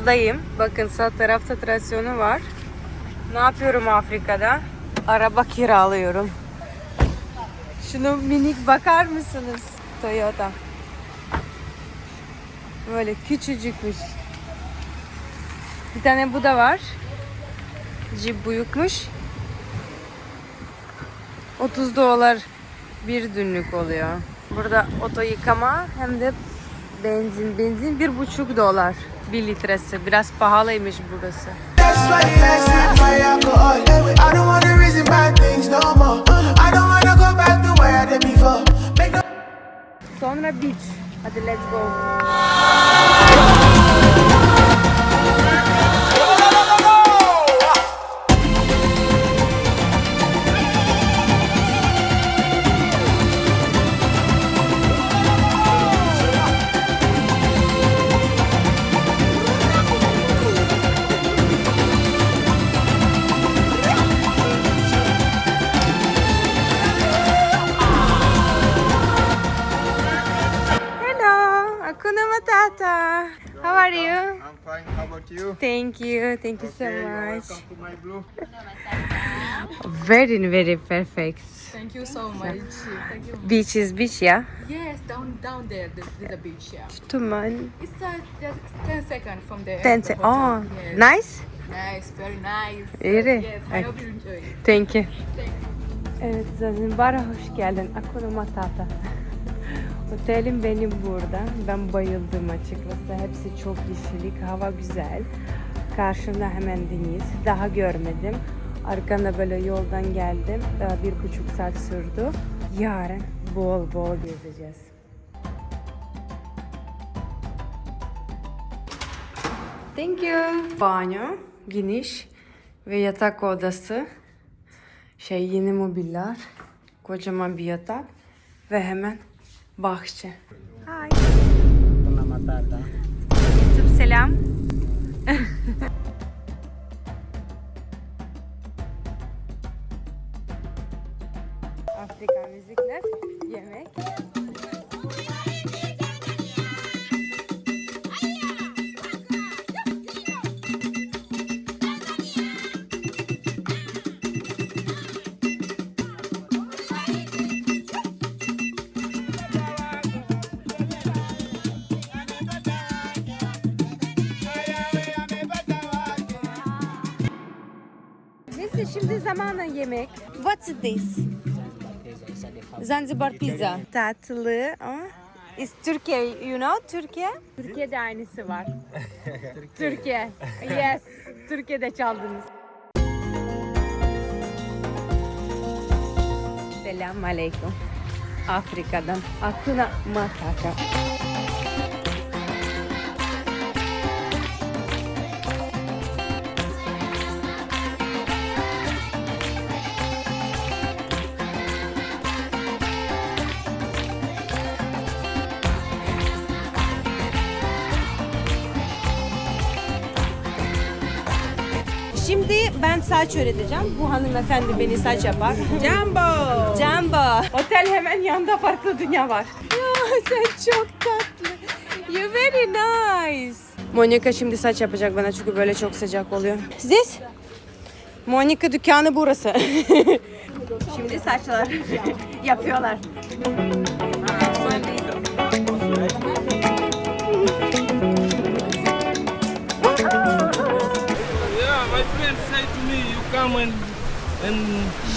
soldayım. Bakın sağ tarafta trasyonu var. Ne yapıyorum Afrika'da? Araba kiralıyorum. Şunu minik bakar mısınız? Toyota. Böyle küçücükmüş. Bir tane bu da var. Jeep büyükmüş. 30 dolar bir günlük oluyor. Burada oto yıkama hem de benzin. Benzin bir buçuk dolar. Bir litresi. Biraz pahalıymış burası. That's why last night my Thank you, thank you so much. welcome to my blue. Very, very perfect. Thank you so much. Thank you. Beach is beach, yeah? Yes, down down there, the, the beach. Yeah, Tuman. it's uh, just ten seconds from there. Ten the se-. Oh, yes. nice. Nice, very nice. Really? Yes, I hope you enjoy it. Thank you. Evet Zanzibar'a hoş geldin. Akuna Matata. Otelim benim burada. Ben bayıldım açıkçası. Hepsi çok yeşillik, hava güzel. Karşımda hemen deniz. Daha görmedim. Arkanda böyle yoldan geldim. Bir buçuk saat sürdü. Yarın bol bol gezeceğiz. Thank you. Banyo, geniş ve yatak odası. Şey yeni mobilyalar, kocaman bir yatak ve hemen bahçe. Hi. YouTube selam. şimdi zamanla yemek. What's this? Zanzibar pizza. Tatlı. ama Is Türkiye, you know Türkiye? Türkiye'de aynısı var. Türkiye. Yes. Türkiye'de çaldınız. Selam aleyküm. Afrika'dan. Akuna Matata. Şimdi ben saç öğreteceğim. Bu hanımefendi beni saç yapar. Jumbo. Jumbo. Otel hemen yanında farklı dünya var. Ya sen çok tatlı. You very nice. Monika şimdi saç yapacak bana çünkü böyle çok sıcak oluyor. This? Monika dükkanı burası. şimdi saçlar yapıyorlar. Come and and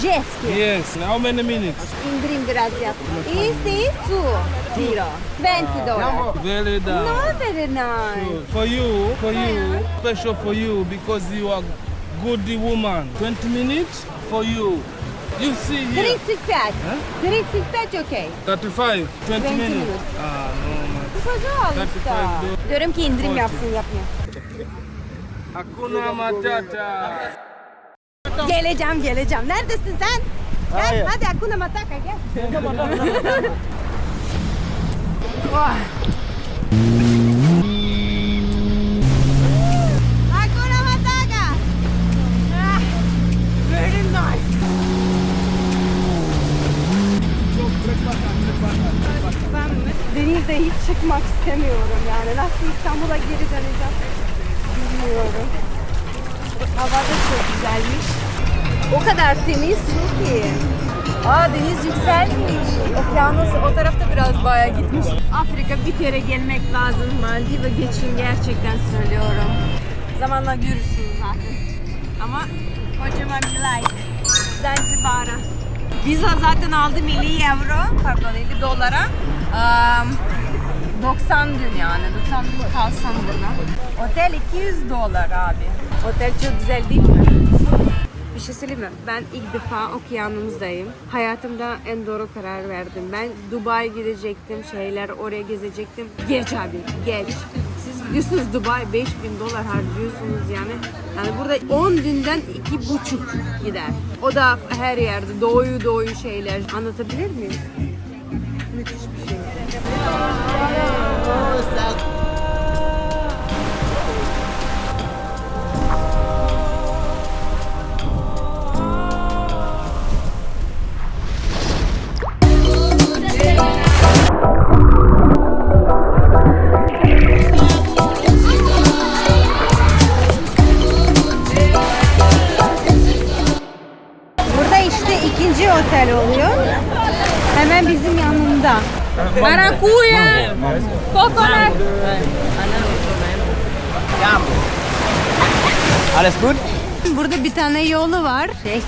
Jeski. yes. How many minutes? İndirim biraz yap. Is this two? Zero. 20 dollars. Very down. No, very nice. For you, for you, special for you because you are good woman. 20 minutes for you. You see here. 35. 35 okay. 35, 20, 20 minutes. minutes. Ah, no. Pazarlıkta. 35 Diyorum ki indirim yapsın yapmıyor. Hakuna Matata. Geleceğim geleceğim. Neredesin sen? Gel hadi Akuna Mataka gel. Hakuna Mataka. Ah, Very nice. de hiç çıkmak istemiyorum yani. Nasıl İstanbul'a geri döneceğim bilmiyorum. Hava da çok güzelmiş. O kadar temiz su ki. Aa deniz yükselmiş. Okyanus o tarafta biraz baya gitmiş. Afrika bir kere gelmek lazım. Maldiv'e geçin gerçekten söylüyorum. Zamanla görürsünüz zaten. Ama kocaman bir like. Zanzibar'a. Viza zaten aldım 50 euro, pardon 50 dolara. Am, 90 gün yani, 90 gün kalsam burada. Otel 200 dolar abi. Otel çok güzel değil mi? Bir şey söyleyeyim mi? Ben ilk defa okyanustayım. Hayatımda en doğru karar verdim. Ben Dubai gidecektim, şeyler oraya gezecektim. Geç abi, geç. Siz gidiyorsunuz Dubai 5000 dolar harcıyorsunuz yani. Yani burada 10 günden iki buçuk gider. O da her yerde doğuyu doğuyu şeyler. Anlatabilir miyim? Müthiş bir şey. Maracuya. Coconut. Alles gut? Burada bir tane yolu var. Şey,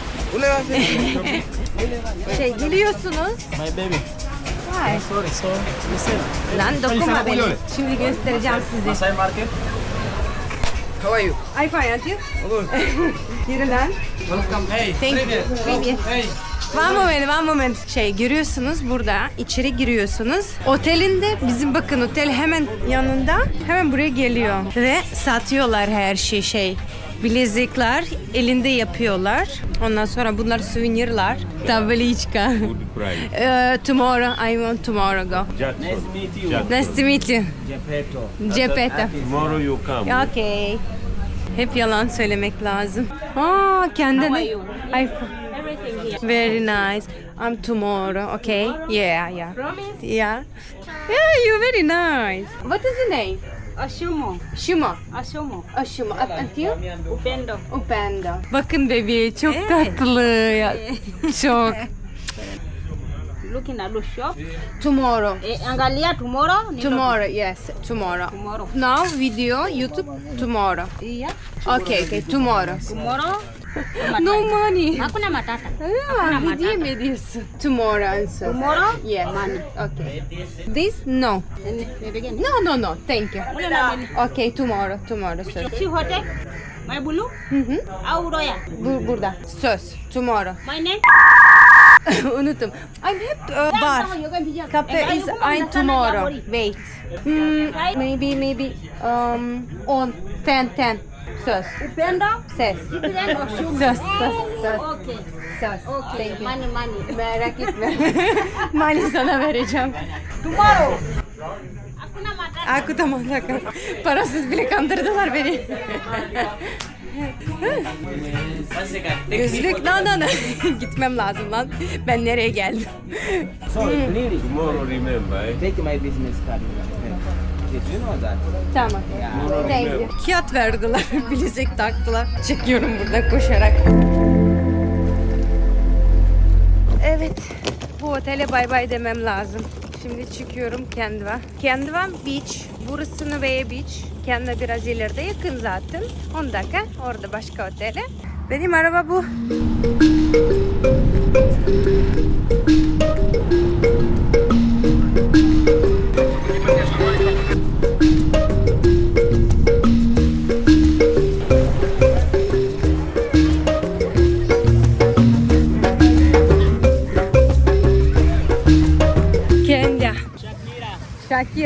şey geliyorsunuz. My baby. Vay. Sorry, so listen. Lan dokunma beni. Şimdi göstereceğim size. Masai market. How are you? Ay fayantı. Good. Yürü lan. Welcome. Hey. Thank you. Привет. Hey. One moment, one moment. Şey görüyorsunuz burada içeri giriyorsunuz. Otelinde bizim bakın otel hemen yanında. Hemen buraya geliyor. Ve satıyorlar her şey şey. Bilezikler elinde yapıyorlar. Ondan sonra bunlar suvenirler. Tabliçka. Uh, tomorrow, I want tomorrow go. Nice to meet you. Nice to meet you. Tomorrow you come. Okay. Hep yalan söylemek lazım. Aa kendine. I Very nice. I'm tomorrow. Okay. Yeah, yeah. Promise. Yeah. Yeah, you're very nice. What is the name? Ashumo. Shuma. Ashumo. Ashuma. Up until Upendo. Upenda. Bakın bebeği çok tatlı ya. Çok. Looking at the shop. Tomorrow. Eh, angalia tomorrow. Tomorrow. Yes, tomorrow. Tomorrow. Now video YouTube tomorrow. Iya. Okay, okay. Tomorrow. Tomorrow. No money. Hakuna matata. Ah, hediye mi ediyorsun? Tomorrow answer. Tomorrow. Yes. Money. Okay. This no. No, no, no. Thank you. Ule na nini? Okay, tomorrow. Tomorrow söz. Si hote. My bulu. Hı hı. Au roya. Bu, burada. Söz. Tomorrow. My name. Unuttum. I'm hep uh, bar. Cafe is I'm tomorrow. Wait. Hmm, maybe, maybe um, on 10, 10. Söz. Upendo. Ses. Then Ashumo. Söz, söz, söz. Okay. Söz. Okay. Thank you. Money, money. Merak etme. Mali sana vereceğim. Tomorrow. Hakuna matata. Aku tamam dakika. Parasız bile kandırdılar beni. Gözlük lan lan. Gitmem lazım lan. Ben nereye geldim? Tomorrow remember. Eh? Take my business card. Tamam. Thank you. Kağıt verdiler. Bilezik taktılar. Çekiyorum burada koşarak. Evet. Bu otele bay bay demem lazım. Şimdi çıkıyorum Kendva. Kendva Beach. Burası Nuvea Beach. Kendva biraz ileride yakın zaten. 10 dakika. Orada başka otele. Benim araba bu.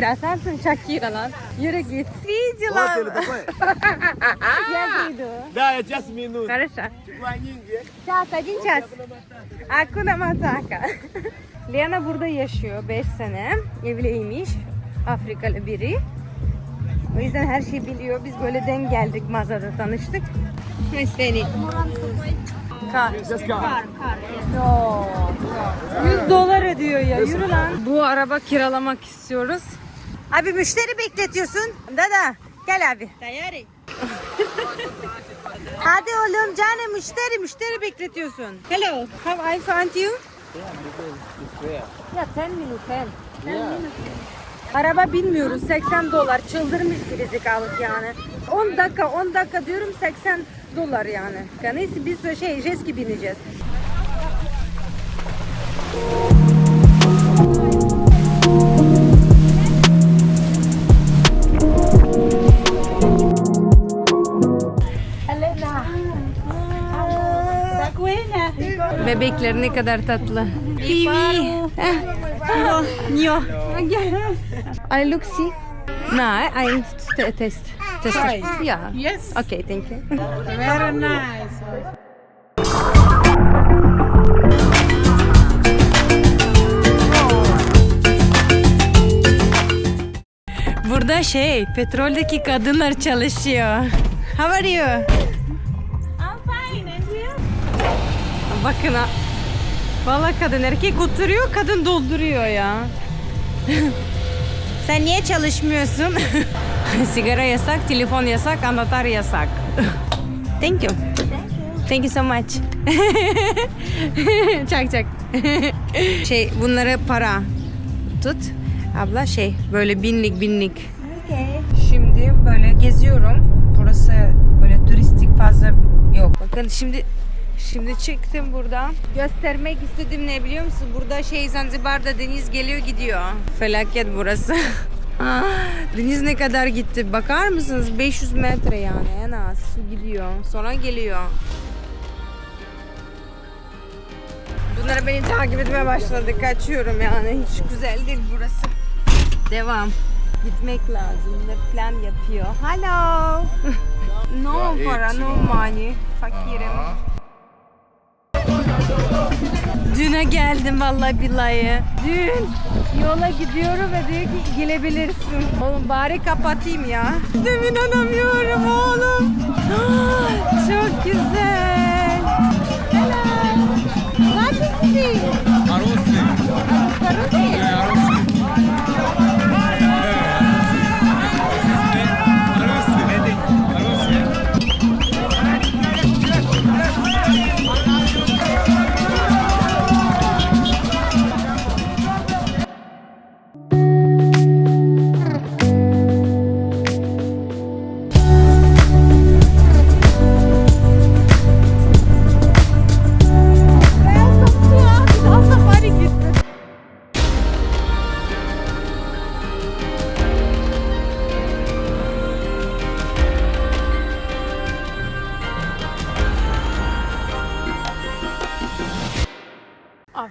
Sensin Shakira lan. Yürü git. Video lan. Ya video. Да, just minute. Хорошо. Час, один час. Akuna Mataka. Lena burada yaşıyor 5 sene. Evliymiş. Afrikalı biri. O yüzden her şeyi biliyor. Biz böyle denk geldik mağazada tanıştık. Ne seni? Kar. Car, car. No. 100 dolar ödüyor ya yürü lan. Bu araba kiralamak istiyoruz. Abi müşteri bekletiyorsun. Dada gel abi. Dayari. Hadi oğlum canım müşteri müşteri bekletiyorsun. Hello. How I find you? Ya 10 minute 10. 10 minutes. Araba bilmiyoruz 80 dolar çıldırmış gerizekalık yani. 10 dakika 10 dakika diyorum 80 dolar yani. Neyse biz şey jeski bineceğiz. Bebekler ne kadar tatlı. Pivi. Nio. I look see. No, I test. Test. Yeah. Yes. Okay, thank you. Very nice. Burada şey, petroldeki kadınlar çalışıyor. How are you? Bakın ha. Valla kadın erkek oturuyor, kadın dolduruyor ya. Sen niye çalışmıyorsun? Sigara yasak, telefon yasak, anahtar yasak. Thank you. Thank you so much. çak çak. şey bunları para tut. Abla şey böyle binlik binlik. Şimdi böyle geziyorum. Burası böyle turistik fazla yok. Bakın şimdi şimdi çıktım burada. Göstermek istedim ne biliyor musun? Burada şey Zanzibar'da deniz geliyor gidiyor. Felaket burası. Deniz ne kadar gitti? Bakar mısınız? 500 metre yani en az su gidiyor. Sonra geliyor. Bunlar beni takip etmeye başladı. Kaçıyorum yani. Hiç güzel değil burası. Devam. Gitmek lazım. Bunlar plan yapıyor. Hello. no para, no money. Fakirim. Düne geldim vallahi billahi. Dün yola gidiyorum ve diyor ki gelebilirsin. Oğlum bari kapatayım ya. Demin inanamıyorum oğlum. Çok güzel.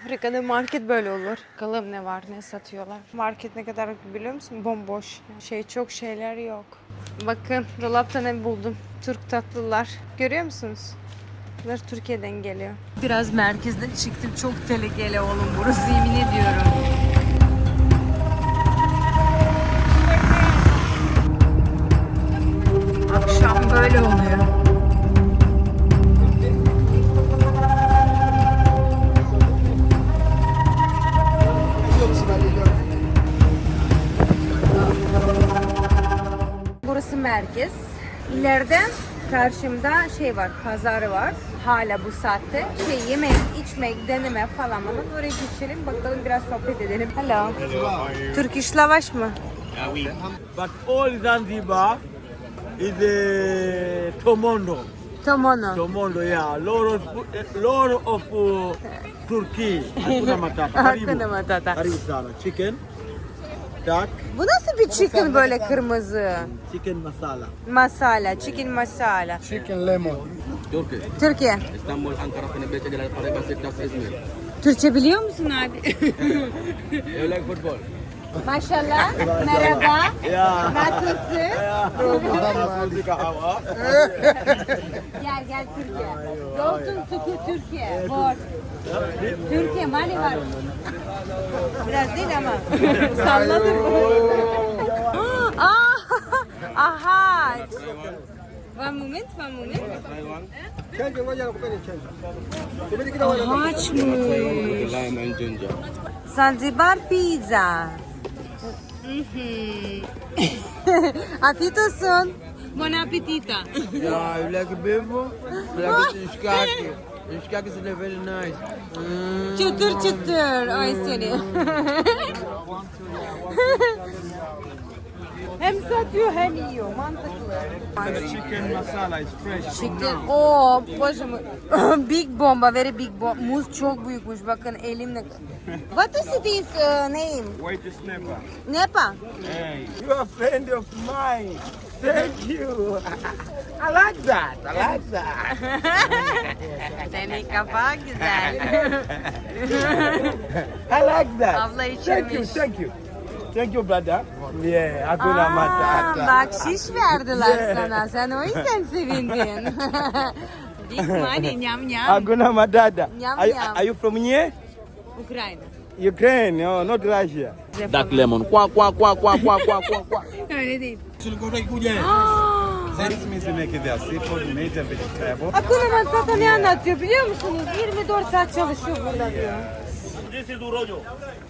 Afrika'da market böyle olur. Bakalım ne var, ne satıyorlar. Market ne kadar biliyor musun? Bomboş. Şey çok şeyler yok. Bakın dolapta ne buldum. Türk tatlılar. Görüyor musunuz? Bunlar Türkiye'den geliyor. Biraz merkezden çıktım. Çok tehlikeli oğlum burası yemin ediyorum. Akşam böyle oluyor. Merkez. İleride karşımda şey var, pazarı var. Hala bu saatte. Şey yemek, içmek, deneme falan ama oraya geçelim bakalım biraz sohbet edelim. Hello. Türk iş lavaş mı? But all Zanzibar is uh, Tomondo. Tomono. Tomondo, yeah. Lot of, lot of uh, Turkey. Hakuna matata. Hakuna matata. Karibu sana. Chicken, duck, Bu nasıl bir chicken böyle kırmızı? chicken masala. Masala, chicken masala. Turkey. Türkiye. İstanbul, Ankara, Fenerbahçe, Galatasaray, Beşiktaş, İzmir. Türkçe biliyor musun abi? Like football? Maşallah. Merhaba. Yeah. Nasılsın? Gel gel Türkiye. To Türkiye, Türkiye. Bor. Türkiye, mani var. Biraz değil ama. Salladır. Aa, aha. One moment, one moment. And ginger. Zanzibar pizza. Afiyet olsun. Buon appetito. Yeah, you like beef? Like ishkaki? Ishkaki is very nice. Mm. Çıtır çıtır. Ay seni. hem satıyor hem yiyor. Mantıklı. Chicken masala is fresh. Chicken. Oo, boże mój. big bomba, very big bomba. Muz çok büyükmüş. Bakın elimle. What is this uh, name? Wait a snapper. Nepa. Hey. You are a friend of mine. Thank you. I like that. I like that. Senin kafa güzel. I like that. Abla Thank you, thank you. Thank you, brother. Yeah, hakuna Aa, matata. Bahşiş verdiler Yeah. sana. Sen o yüzden sevindin. Big money, nyam nyam. Hakuna matata. Yum, Are, yum. are you from here? Ukrayna. Ukraine, oh, not Russia. Dark lemon. Kwa kwa kwa kwa kwa kwa kwa kwa. Öyle değil. This means we make it there seafood, meat and vegetable. Akuna Matata ne anlatıyor biliyor musunuz? 24 saat çalışıyor burada diyor. Çorba. Arkadaş. Adgadash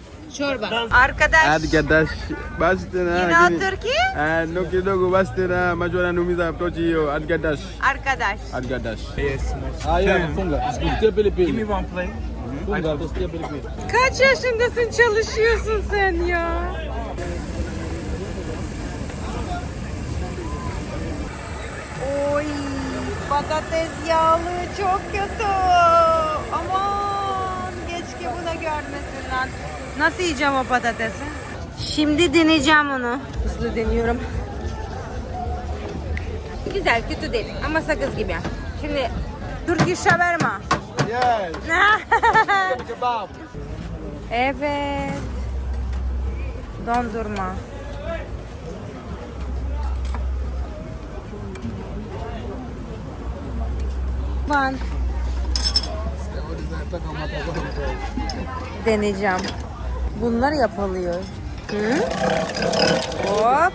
basi tena You know lakini- Turkey? Eh, no kidogo basi tena macho yanaumiza mtochi hiyo adgadash Arkadaş. adgadash Ah, yeah, funga. Philippine. Give me one plate. Funga, Philippine. Kaç yaşındasın çalışıyorsun sen ya? Oy patates yağlı çok kötü. Aman keşke bunu görmesinler. Nasıl yiyeceğim o patatesi? Şimdi deneyeceğim onu. Hızlı deniyorum. Güzel kötü değil ama sakız gibi. Şimdi Turkish shawarma. Yes. Evet. Dondurma. Ben deneyeceğim. Bunlar yapılıyor. Hı? Hop.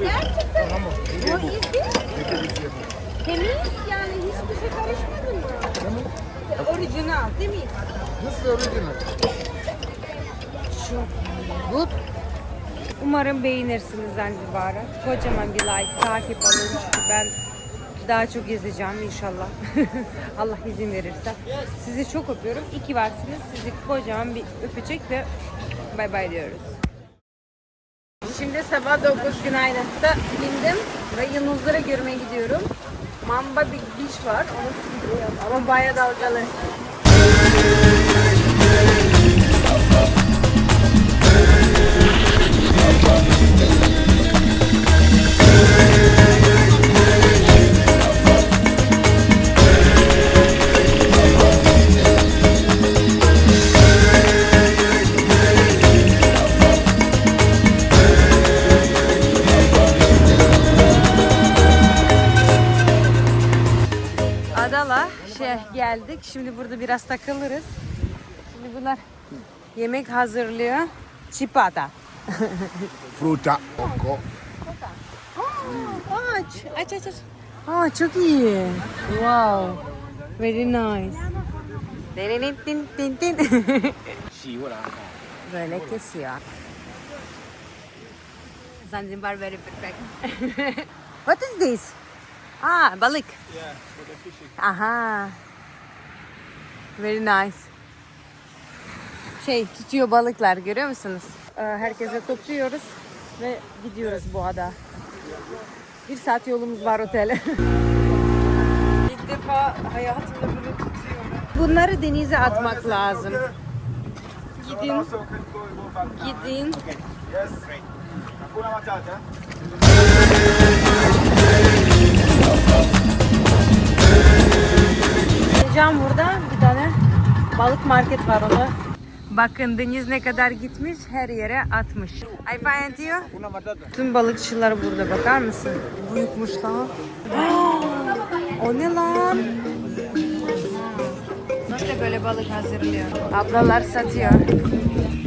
Gerçekten. Bu izi temiz yani hiçbir şey karışmadı mı? Orijinal temiz. İs original. Good. Umarım beğenirsiniz Zanzibar'ı. Kocaman bir like, takip alın. Çünkü ben daha çok gezeceğim inşallah. Allah izin verirse. Sizi çok öpüyorum. İyi ki varsınız. Sizi kocaman bir öpecek ve bay bay diyoruz. Şimdi sabah 9 günaydın'da bindim ve yıldızlara görmeye gidiyorum. Mamba bir beach var. Onu sürüyorum ama bayağı dalgalı. Adala geldik. Şimdi burada biraz takılırız. Şimdi bunlar yemek hazırlıyor. Çipata. Fruta. Coco. Aç, aç, aç, aç. Aa çok iyi. Wow. Very nice. Tin tin tin tin. Böyle kesiyor. Zanzibar very perfect. What is this? Ah, balık. Aha. Very nice. Şey tutuyor balıklar görüyor musunuz? Ee, Herkese topluyoruz ve gidiyoruz bu ada. Bir saat yolumuz var otele. İlk defa hayatımda böyle tutuyorum. Bunları denize atmak lazım. Gidin. Gidin. Gideceğim burada balık market var onu. Bakın deniz ne kadar gitmiş her yere atmış. I find you. Tüm balıkçılar burada bakar mısın? Büyükmüş lan. o ne lan? İşte böyle balık hazırlıyor. Ablalar satıyor.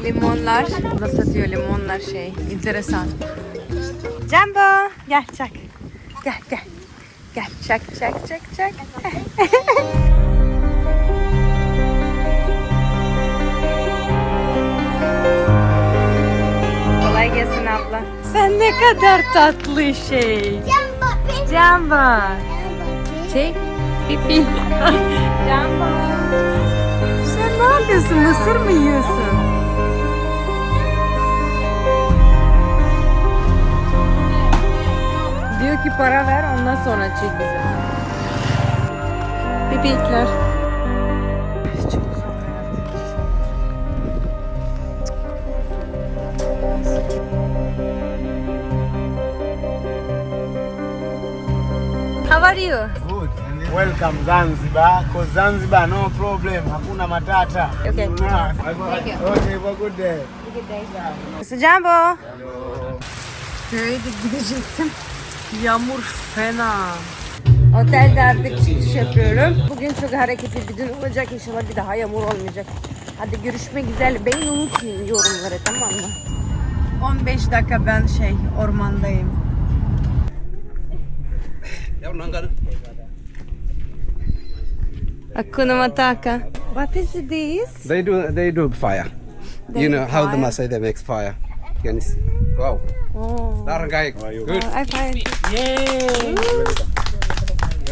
Limonlar. Burada satıyor limonlar şey. Enteresan. Jumbo. Gel çak. Gel gel. Gel çak çak çak çak. Kolay gelsin abla. Sen ne kadar tatlı şey. Jumbo. Jumbo. Şey. Pipi. Jumbo. Sen ne yapıyorsun? Mısır mı yiyorsun? Diyor ki para ver ondan sonra çek bize. Bebekler. Are you? Good. Welcome Zanzibar. Cause Zanzibar no problem. Hakuna matata. Okay. Okay, have a good day. Jumbo. Köye de gidecektim. Yağmur fena. Otelde artık çıkış yapıyorum. Bugün çok hareketli bir gün olacak. İnşallah bir daha yağmur olmayacak. Hadi görüşmek üzere. Beni unutmayın yorumları tamam mı? 15 dakika ben şey ormandayım. Hakuna Matata. What is this? They do they do fire. They you know how the fire. Maasai they makes fire. Can you see? Wow. Oh. Dargai. Good. I find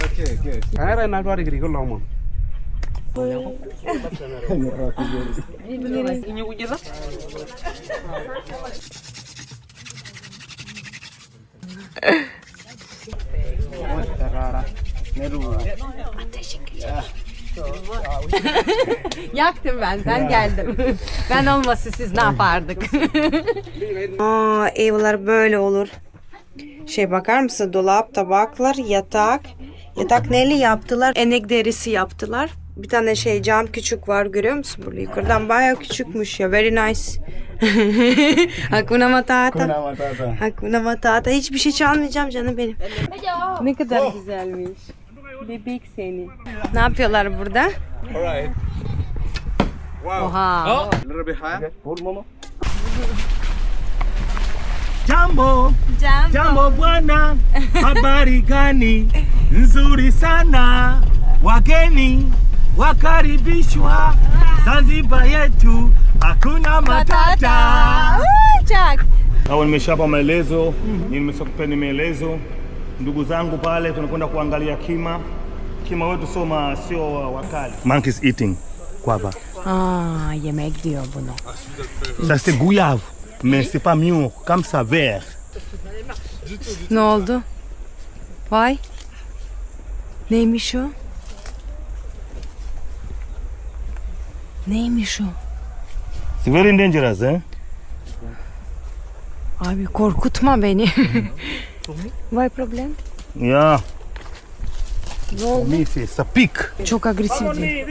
Okay, good. Ara na twari kiri ko lomo. Yaktım ben, ben geldim. ben olmasa siz ne yapardık? Aa, evler böyle olur. Şey bakar mısın? Dolap, tabaklar, yatak. Yatak neli yaptılar? Enek derisi yaptılar. Bir tane şey cam küçük var görüyor musun burada? Yukarıdan bayağı küçükmüş ya. Very nice. Hakuna Matata. matata. Hakuna Matata. Hiçbir şey çalmayacağım canım benim. Ne kadar güzelmiş. Bebek seni. Ne yapıyorlar burada? Alright. Oha. A little bit higher. Hold mama. Jambo, Jam. jambo bwana, habari gani? Nzuri sana, wageni wakaribishwa Zanzibar yetu, hakuna matata. Au nimeshapa maelezo, nimeshakupeni maelezo. Ndugu zangu pale tunakwenda kuangalia kima. Kima wetu soma sio wa- wakali. Monkeys eating kwava. Aa, yemek diyor bunu. Ça c'est gouyave, mais c'est pas mieux comme ça vert. Ne oldu? Vay. Neymiş o? Neymiş o? C'est very dangerous, hein? Abi korkutma beni. Vay problem. Yeah, Ne oldu? c'est ça pique. Çok agresif diyor.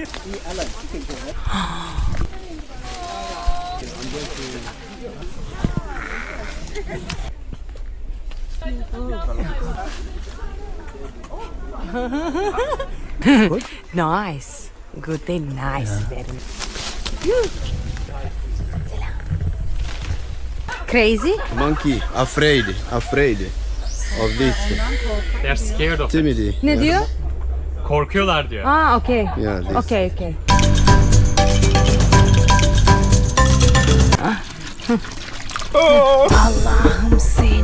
nice. Good day, nice. Very Crazy? Monkey, afraid, afraid of this. They're scared of Timidity. Ne diyor? Korkuyorlar diyor. Aa, okay. Yeah, this. Okay, okay. Allah'ım seni.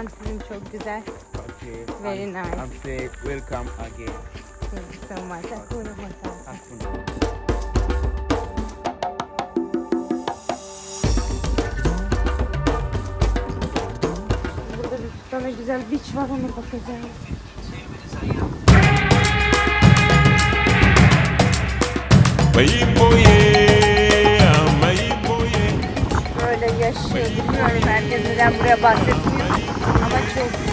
Orman sizin çok güzel. Okay. Very nice. I'm say welcome again. Thank you so much. Hakuna Matata. Burada bir tane güzel beach var ona bakacağım. Böyle yaşıyor. Bilmiyorum herkes neden buraya bahsetmiyor. Ama çok